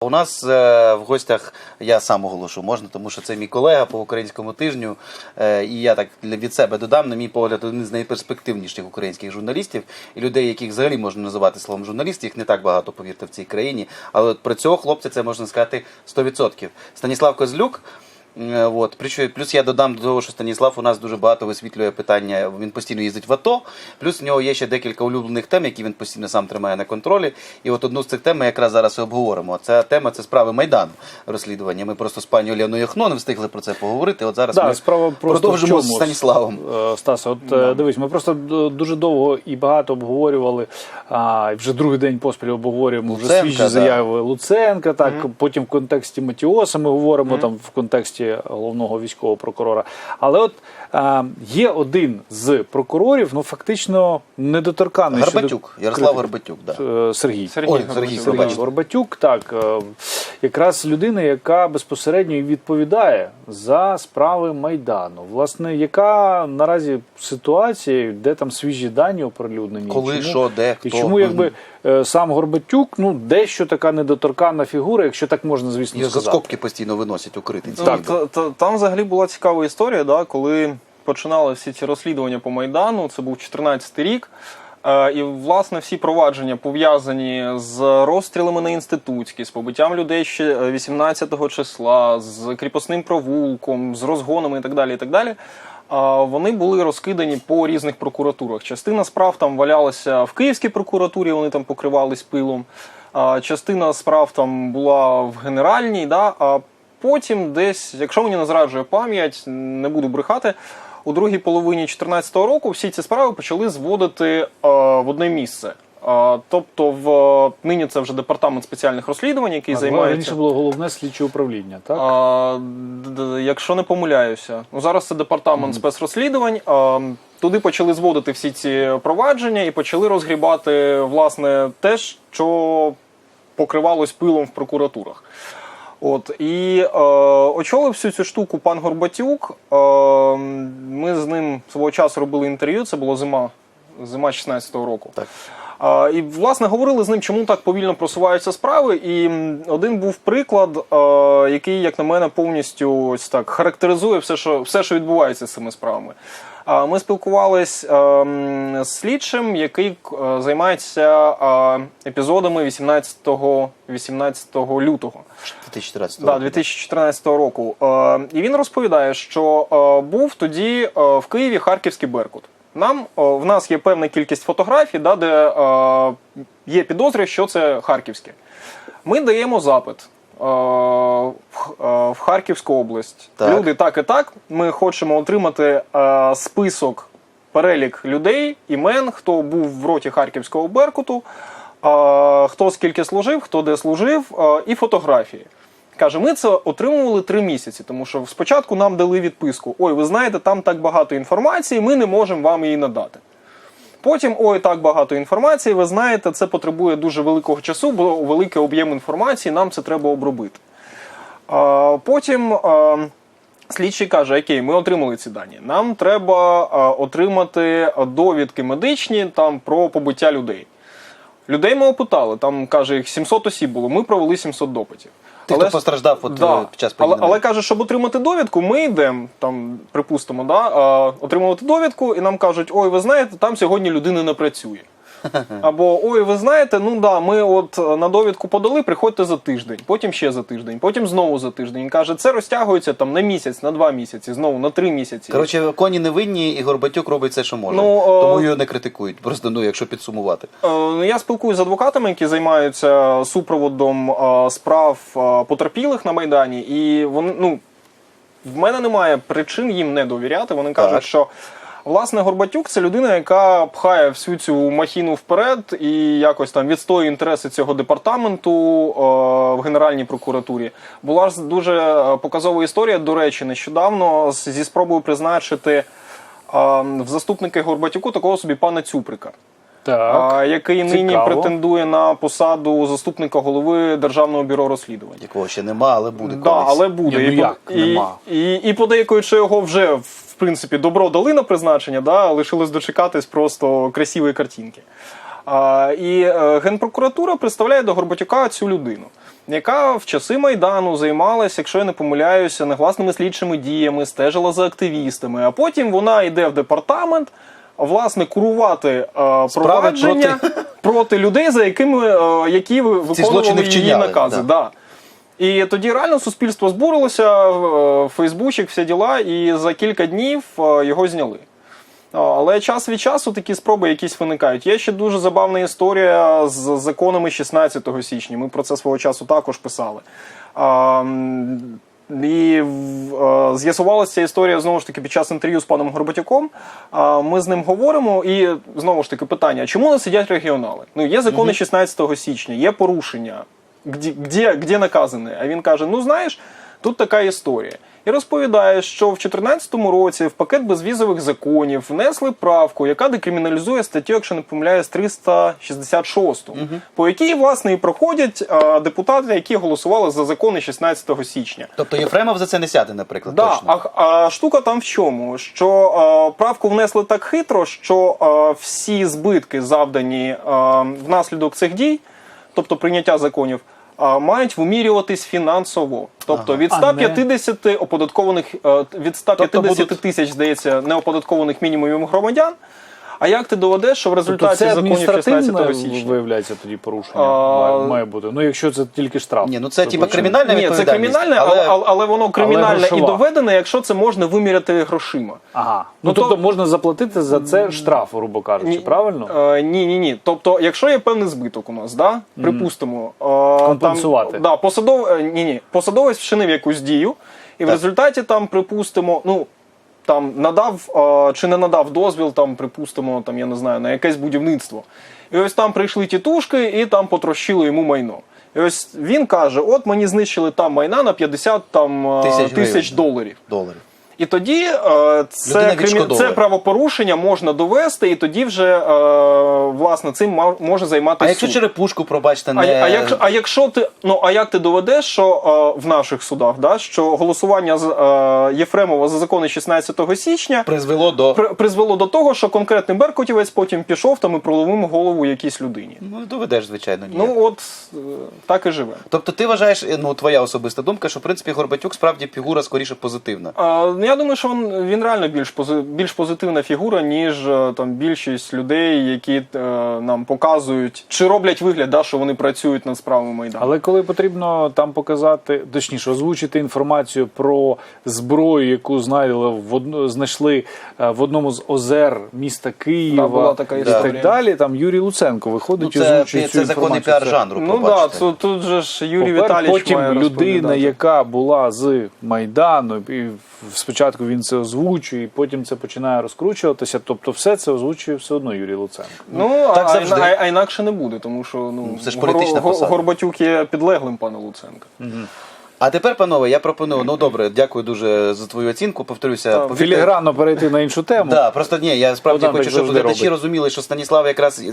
У нас е, в гостях я сам оголошу можна, тому що це мій колега по українському тижню. Е, і я так для- від себе додам, на мій погляд, один з найперспективніших українських журналістів і людей, яких взагалі можна називати словом журналіст, їх не так багато, повірте, в цій країні. Але от про цього хлопця це можна сказати 100%. Станіслав Козлюк. Е, От. Плюс- Плюс я додам до того, що Станіслав у нас дуже багато висвітлює питання. Він постійно їздить в АТО. Плюс в нього є ще декілька улюблених тем, які він постійно сам тримає на контролі. І от одну з цих тем ми якраз зараз і обговоримо. Ця тема це справи Майдану розслідування. Ми просто з пані Оляною Яхно не встигли про це поговорити. От зараз Да, ми справа продовжимо з Станіславом. Е, Стаса, от е, дивись, ми просто дуже довго і багато обговорювали, а, вже другий день поспіль обговорюємо вже свіжі да. заяви Луценка, так, потім в контексті Матіоса ми говоримо, там в контексті головного військового прокурора. Але от е, є один з прокурорів, ну фактично недоторканий. щодо Ярослав Горбатюк, Да. Е, Сергій. Сергій Ой, Горбатюк. Сергій, Сергій. Горбатюк, так, е, якраз людина, яка безпосередньо відповідає за справи Майдану. Власне, яка наразі ситуація, де там свіжі дані оприлюднені? Коли, Чому- що, де, хто. І чому якби е, сам Горбатюк, ну дещо така недоторканна фігура, якщо так можна, звісно, Його за сказати. скобки постійно виносять укрити. ці Ну, відео. та- та- там взагалі була цікава історія, да, коли починали всі ці розслідування по Майдану, це був 14 рік. Е, І власне всі провадження пов'язані з розстрілами на інститутській, з побиттям людей ще е, 18 числа, з кріпосним провулком, з розгонами і так далі. І так далі. Вони були розкидані по різних прокуратурах. Частина справ там валялася в Київській прокуратурі, вони там покривались пилом. Частина справ там була в Генеральній. Да, а потім десь, якщо мені не зраджує пам'ять, не буду брехати, у другій половині 2014 року всі ці справи почали зводити е, в одне місце. Е, тобто, в нині це вже департамент спеціальних розслідувань, який А, займається. Раніше було головне слідче управління, так? А, якщо не помиляюся, ну зараз це департамент спецрозслідувань. А, туди почали зводити всі ці провадження і почали розгрібати власне те, що покривалось пилом в прокуратурах. От і е, очолив всю цю штуку пан Горбатюк. Е, ми з ним свого часу робили інтерв'ю. Це було зима, зима 16-го року. Так. І власне говорили з ним, чому так повільно просуваються справи. І один був приклад, який, як на мене, повністю ось так характеризує все, що все, що відбувається з цими справами. Ми спілкувались з слідчим, який займається епізодами 18, 18 лютого. 2014 Да, року. 2014 року. І він розповідає, що був тоді в Києві Харківський Беркут. Нам в нас є певна кількість фотографій, да, де е, є підозри, що це харківське. Ми даємо запит. е, В, е, Харківську область Так. люди так і так. Ми хочемо отримати список, перелік людей, імен, хто був в роті Харківського Беркуту, хто скільки служив, хто де служив, і фотографії. Каже, ми це отримували три місяці, тому що спочатку нам дали відписку: ой, ви знаєте, там так багато інформації, ми не можемо вам її надати. Потім, ой, так багато інформації, ви знаєте, це потребує дуже великого часу, бо великий об'єм інформації, нам це треба обробити. А, потім а, слідчий каже: Окей, ми отримали ці дані. Нам треба отримати довідки медичні там про побиття людей. Людей ми опитали, там каже, їх 700 осіб було. Ми провели 700 допитів. Тих, хто постраждав от, да. е, під час але, але каже, щоб отримати довідку, ми йдемо там, припустимо, да, отримувати довідку, і нам кажуть, ой, ви знаєте, там сьогодні людина не працює. Або ой, ви знаєте, ну да, ми от е, на довідку подали, приходьте за тиждень, потім ще за тиждень, потім знову за тиждень. Він каже, це розтягується там на місяць, на два місяці, знову на три місяці. Коротше, коні не винні, і Горбатюк робить все, що може. Ну, е, Тому його не критикують. Просто ну, якщо підсумувати. Е, Я спілкуюся з адвокатами, які займаються супроводом справ потерпілих на Майдані, і вони, ну, в мене немає причин їм не довіряти. Вони кажуть, Так. що власне Горбатюк це людина, яка пхає всю цю махіну вперед і якось там відстоює інтереси цього департаменту е, в Генеральній прокуратурі. Була ж дуже е, показова історія, до речі, нещодавно зі спробою призначити е, в заступники Горбатюку такого собі пана Цюприка Так. а, який нині претендує на посаду заступника голови Державного бюро розслідувань. Якого ще нема, але буде Да, колись. але буде. Ні, ну і, як і, нема? і, і подейкують, що його вже в принципі добро дали на призначення, да, лишилось дочекатись просто красивої картинки. А, і е, Генпрокуратура представляє до Горбатюка цю людину, яка в часи Майдану займалася, якщо я не помиляюся, негласними слідчими діями, стежила за активістами. А потім вона йде в департамент. Власне, курувати е, провадження проти... людей, за якими е, які ви- виконували її вчиняли, накази. да. Да. І тоді реально суспільство збурилося, е, Фейсбучик, всі діла, і за кілька днів е, його зняли. Але час від часу такі спроби якісь виникають. Є ще дуже забавна історія з законами 16 січня. Ми про це свого часу також писали. З'ясувалася ця історія знову ж таки під час інтерв'ю з паном Горбатюком. Ми з ним говоримо, і знову ж таки питання: чому не сидять регіонали? Ну є закони 16 січня, є порушення. де, де, де наказане? А він каже: Ну знаєш, тут така історія. І розповідає, що в 2014 році в пакет безвізових законів внесли правку, яка декриміналізує статтю, якщо не помиляюсь, 366, по якій власне і проходять а, депутати, які голосували за закони 16 січня. Тобто Єфремов за це не сяде, наприклад. Да, точно. а, а штука там в чому? Що е, правку внесли так хитро, що е, всі збитки, завдані е, внаслідок цих дій, тобто прийняття законів, мають вимірюватись фінансово. Тобто від А не- 150 оподаткованих е, від 150 будуть- тисяч, здається, неоподаткованих мінімумів громадян. А як ти доведеш, що в Тобто результаті це законів 16 адміністративне січня? виявляється тоді порушення А, має, має бути. Ну якщо це тільки штраф. Ні, ну це типа почему? кримінальна Ні, це кримінальне, але, але, але воно кримінальне і доведене, якщо це можна виміряти грошима. Ага. Ну, Ну, тобто то- можна заплатити за це штраф, грубо кажучи, правильно? Е, ні, ні, ні. Тобто, якщо є певний збиток у нас, да? припустимо, е, Компенсувати. Там, да, посадов, е, ні, ні, посадовець вчинив якусь дію, і в результаті там, припустимо, ну. Там надав чи не надав дозвіл, там, припустимо, там, я не знаю, на якесь будівництво. І ось там прийшли тітушки і там потрощили йому майно. І ось він каже: от мені знищили там майна на 50 там, Тисяч тисяч доларів. доларів. І тоді е, це, відшкодовує. це правопорушення можна довести, і тоді вже е, власне цим може А займатися. якщо черепушку, пробачте, не а, якщо, а якщо ти ну а як ти доведеш, що е, в наших судах, да, що голосування з е, Єфремова за закони 16 січня призвело до при, призвело до того, що конкретний беркутівець потім пішов там і проломив голову якійсь людині. ну доведеш, звичайно, ні. Ну от е, так і живе. Тобто ти вважаєш, ну твоя особиста думка, що в принципі Горбатюк справді фігура скоріше позитивна. А, ну, я думаю, що він, він реально більш пози- більш позитивна фігура, ніж е, там більшість людей, які е, нам показують чи роблять вигляд, да, що вони працюють над справами майдану. Але коли потрібно там показати, точніше, озвучити інформацію про зброю, яку знайдали в одно, знайшли е, в одному з озер міста Києва Да, була така і так далі, там Юрій Луценко Ну, виходить і це, озвучує цю це інформацію. піар жанру. ну так, да, тут, тут же ж Юрій Попер- Віталійович потім має людина, яка була з Майдану, і спочатку він це озвучує, і потім це починає розкручуватися. Тобто, все це озвучує все одно Юрій Луценко. Ну, Так а, завжди. а, а інакше не буде, тому що ну, це ж політична Гор- посада. Горбатюк є підлеглим пана Луценка. А тепер, панове, я пропоную. Ну добре, дякую дуже за твою оцінку. Повторюся, повірте- Філігранно перейти на іншу тему. Да, просто ні, я справді Богдан хочу, так щоб завжди глядачі робить. розуміли, що Станіслав якраз е,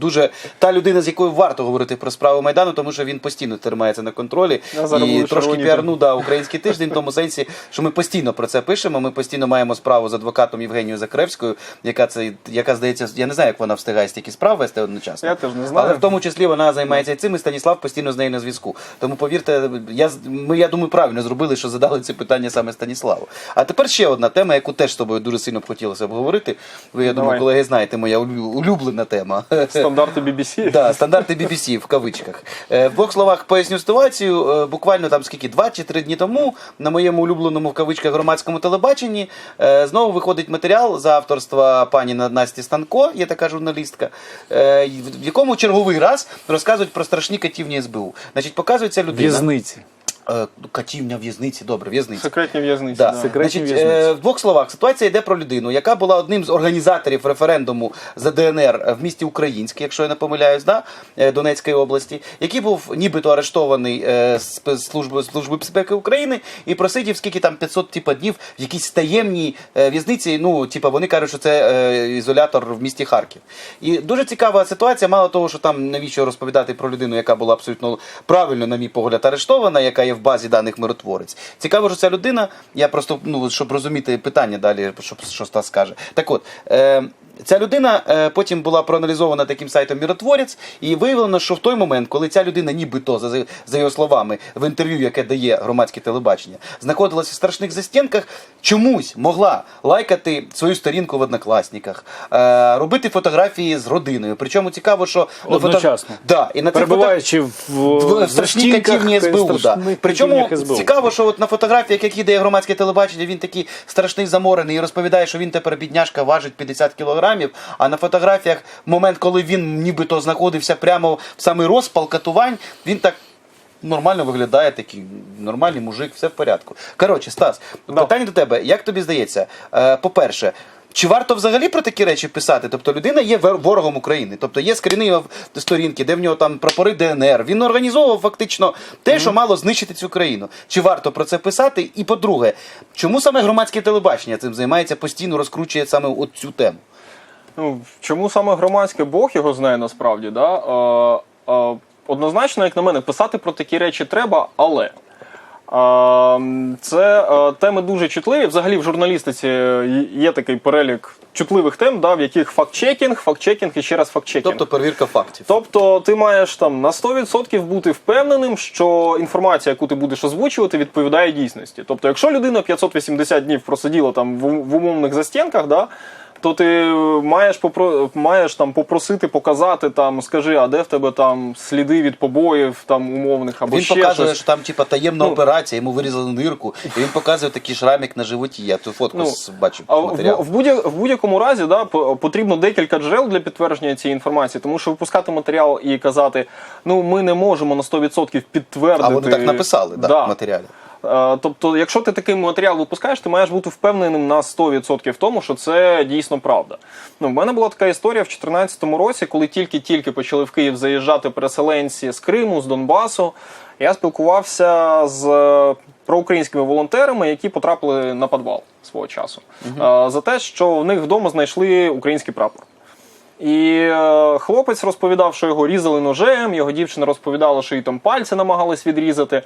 дуже та людина, з якою варто говорити про справу Майдану, тому що він постійно тримається на контролі Я зараз і буду трошки червоніти. піарну да, український тиждень, в тому сенсі, що ми постійно про це пишемо. Ми постійно маємо справу з адвокатом Євгенією Закревською, яка це яка здається, я не знаю, як вона встигає стільки справ вести одночасно. Я теж не знаю. Але в тому числі вона займається і цим, і Станіслав постійно з нею на зв'язку. Тому повірте, я з- ми, я думаю, правильно зробили, що задали це питання саме Станіславу. А тепер ще одна тема, яку теж з тобою дуже сильно б хотілося обговорити. Ви, я думаю, Давай. колеги, знаєте, моя улюблена тема. Стандарти BBC. Да, стандарти BBC в кавичках. Е, В двох словах поясню ситуацію. Е, Буквально там скільки два чи три дні тому на моєму улюбленому в кавичках громадському телебаченні е, знову виходить матеріал за авторства пані Насті Станко, є така журналістка, е, в якому черговий раз розказують про страшні катівні СБУ. Значить, показується людина. В'язниці. Е, Катівня в'язниці, добре, в'язниця. Секретні в'язниці. Да. Да. Секретні Значить, в'язниці. е, в двох словах, ситуація йде про людину, яка була одним з організаторів референдуму за ДНР в місті Українське, якщо я не помиляюсь, да? е, Донецької області, який був нібито арештований е, з служби, служби безпеки України і просидів скільки там 500 типа, днів в якійсь таємній е, в'язниці. Ну, типа, вони кажуть, що це е, ізолятор в місті Харків. І дуже цікава ситуація, мало того, що там навіщо розповідати про людину, яка була абсолютно правильно, на мій погляд, арештована, яка є в базі даних миротворець. Цікаво, що ця людина, я просто, ну, щоб розуміти питання далі, щоб що Стас скаже. Так от. Е, Ця людина е, потім була проаналізована таким сайтом Міротворець, і виявлено, що в той момент, коли ця людина, нібито за, за його словами, в інтерв'ю, яке дає громадське телебачення, знаходилася в страшних застінках, чомусь могла лайкати свою сторінку в однокласниках, е, робити фотографії з родиною. Причому цікаво, що на фото- Да, і на цих фото- в, в, в страшній катівні СБУ. Да. Причому СБУ. цікаво, що от на фотографіях, які дає громадське телебачення, він такий страшний заморений і розповідає, що він тепер бідняшка важить 50 кілограмів. А на фотографіях, момент, коли він нібито знаходився прямо в самий розпал катувань, він так. Нормально виглядає такий нормальний мужик, все в порядку. Коротше, Стас, питання до тебе: як тобі здається? Е, по-перше, чи варто взагалі про такі речі писати? Тобто людина є ворогом України, тобто є скріни сторінки, де в нього там прапори ДНР. Він організовував фактично те, що мало знищити цю країну. Чи варто про це писати? І по-друге, чому саме громадське телебачення цим займається, постійно розкручує саме от цю тему? Ну, чому саме громадське Бог його знає насправді? Да? Е, е, однозначно, як на мене, писати про такі речі треба, але. Це теми дуже чутливі. Взагалі в журналістиці є такий перелік чутливих тем, да, в яких факт-чекінг, факт-чекінг і ще раз факт-чекінг. Тобто перевірка фактів. Тобто ти маєш там на 100% бути впевненим, що інформація, яку ти будеш озвучувати, відповідає дійсності. Тобто, якщо людина 580 днів просиділа там в, в умовних застінках, да, то ти маєш попро... маєш там попросити показати там, скажи, а де в тебе там сліди від побоїв там умовних або Він ще показує, щось. що там типа таємна Ну. операція, йому вирізали нирку, і він показує такий шрамик на животі. Я ту фотку Ну, бачив А в, матеріал. в, будь- в будь-якому разі да, по- потрібно декілька джерел для підтвердження цієї інформації, тому що випускати матеріал і казати, ну ми не можемо на 100% підтвердити. А вони так написали, да, Да. в матеріалі. Е, Тобто, якщо ти такий матеріал випускаєш, ти маєш бути впевненим на 100% в тому, що це дійсно правда. Ну, в мене була така історія в 2014 році, коли тільки-тільки почали в Київ заїжджати переселенці з Криму, з Донбасу. Я спілкувався з е, проукраїнськими волонтерами, які потрапили на підвал свого часу, Е, за те, що в них вдома знайшли український прапор. І е, хлопець розповідав, що його різали ножем, його дівчина розповідала, що їй там пальці намагались відрізати.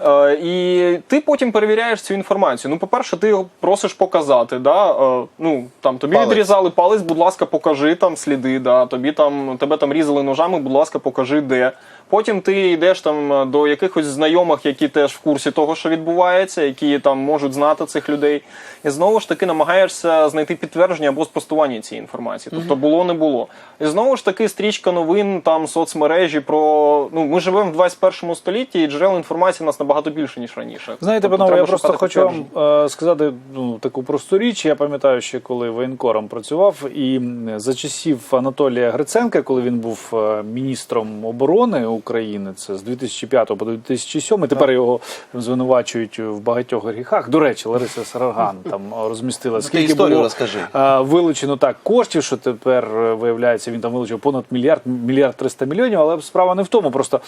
Е, і ти потім перевіряєш цю інформацію. Ну, по-перше, ти його просиш показати. Да? Е, ну, там, тобі Палець. відрізали палець, будь ласка, покажи там сліди. Да? Тобі там, тебе там різали ножами, будь ласка, покажи де. Потім ти йдеш там е, до якихось знайомих, які теж в курсі того, що відбувається, які там можуть знати цих людей. І знову ж таки намагаєшся знайти підтвердження або спростування цієї інформації. Тобто було, не було. І знову ж таки, стрічка новин, там соцмережі про. Ну, ми живемо в 21 столітті, і джерел інформації у нас набагато більше, ніж раніше. Знаєте, Тобто панове, я просто хочу вам е, сказати ну, таку просту річ. Я пам'ятаю, ще коли воєнкором працював, і за часів Анатолія Гриценка, коли він був е, міністром оборони України, це з 2005 по 2007, тепер його звинувачують в багатьох гріхах. До речі, Лариса Сараган там розмістила скільки історію було розкажи. е, вилучено так коштів, що тепер е, виявляється, він там вилучив понад мільярд, мільярд 300 мільйонів, але справа не в тому. Просто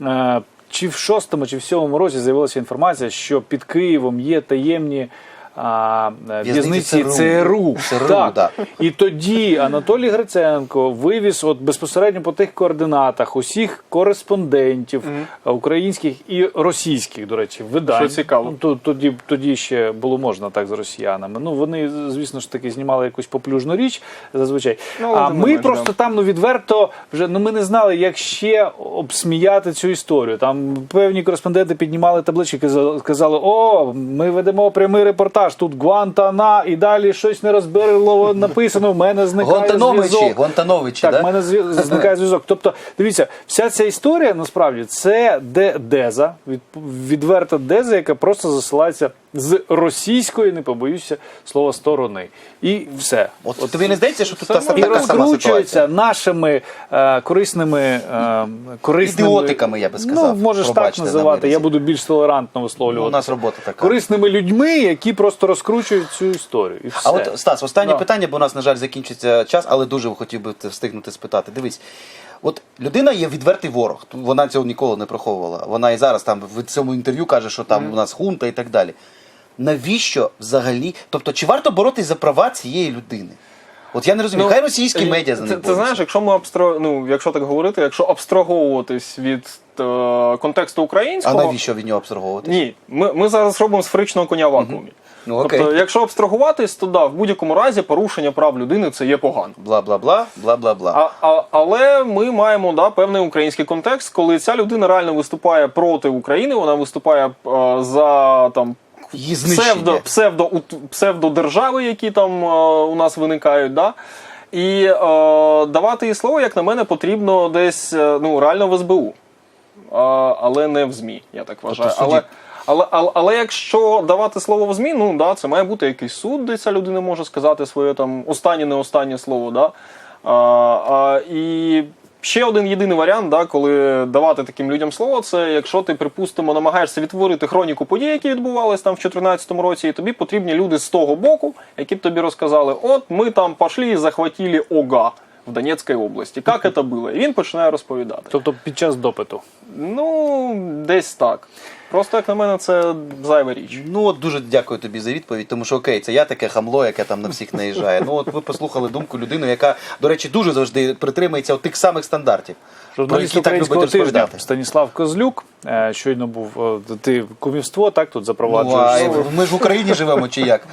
е, чи в шостому, чи в сьомому році з'явилася інформація, що під Києвом є таємні. А, е, В'язниці ЦРУ. ЦРУ. ЦРУ, так. да. І тоді Анатолій Гриценко вивіз от безпосередньо по тих координатах усіх кореспондентів українських і російських, до речі, видань. Що цікаво. Ну, тоді, тоді ще було можна так з росіянами. Ну вони, звісно ж таки, знімали якусь поплюжну річ зазвичай. Ну, а ми менш, просто да. там ну відверто вже ну ми не знали, як ще обсміяти цю історію. Там певні кореспонденти піднімали таблички, казали: О, ми ведемо прямий репортаж. Тут Гуантана і далі щось нерозберливо написано. В мене зникає Гонтановичі, зв'язок. Гонтановичі, Так, да? в мене зникає зв'язок. Тобто, дивіться, вся ця історія насправді це де деза, від, відверта деза, яка просто засилається з російської, не побоюся слова сторони. І все. От, тобі не здається, що тут та, Все І така сама розкручується нашими е, корисними, е, корисними Ідіотиками, я би сказав. Ну, можеш Пробачте так називати. Я буду більш толерантно Ну, у нас робота така. Корисними людьми, які просто розкручують цю історію. І все. А от Стас, останнє Да. питання, бо у нас, на жаль, закінчиться час, але дуже хотів би встигнути спитати. Дивись, от людина є відвертий ворог. Вона цього ніколи не приховувала. Вона і зараз там в цьому інтерв'ю каже, що там у нас хунта і так далі. Навіщо взагалі? Тобто, чи варто боротись за права цієї людини? От я не розумію, хай російські е, медіа за них ти знаєш, якщо ми абстро... ну, якщо так говорити, якщо абстраговуватись від е, контексту А українського, навіщо від нього обслуговувати? ні, ми, ми зараз робимо з фричного коня вакуумі. Ну, окей. Тобто, якщо абстрагуватись, то да, в будь-якому разі порушення прав людини це є погано. Бла бла бла, бла бла бла. А, а, але ми маємо да, певний український контекст, коли ця людина реально виступає проти України, вона виступає е, за там. Її. Псевдо, псевдо, псевдодержави, які там е, у нас виникають, да? і е, давати їй слово, як на мене, потрібно десь е, ну, реально в СБУ, е, але не в ЗМІ, я так вважаю. Тобто але, але, але, але якщо давати слово в ЗМІ, ну да, це має бути якийсь суд, де ця людина може сказати своє там останнє, не останнє слово. Да? А, а, і ще один єдиний варіант, да, коли давати таким людям слово, це якщо ти, припустимо, намагаєшся відтворити хроніку подій, які відбувалися там в 2014 році, і тобі потрібні люди з того боку, які б тобі розказали: от ми там пішли і захватили ОГА. В Донецькій області. Як це було? І він починає розповідати. Тобто під час допиту. Ну, десь так. Просто, як на мене, це зайва річ. Ну от дуже дякую тобі за відповідь, тому що окей, це я таке хамло, яке там на всіх наїжджає. Ну от ви послухали думку людини, яка, до речі, дуже завжди притримується тих самих стандартів. Журналіст українського тижня. Станіслав Козлюк е, щойно був. е, Ти кумівство так тут Ну, а ми ж в Україні живемо чи як?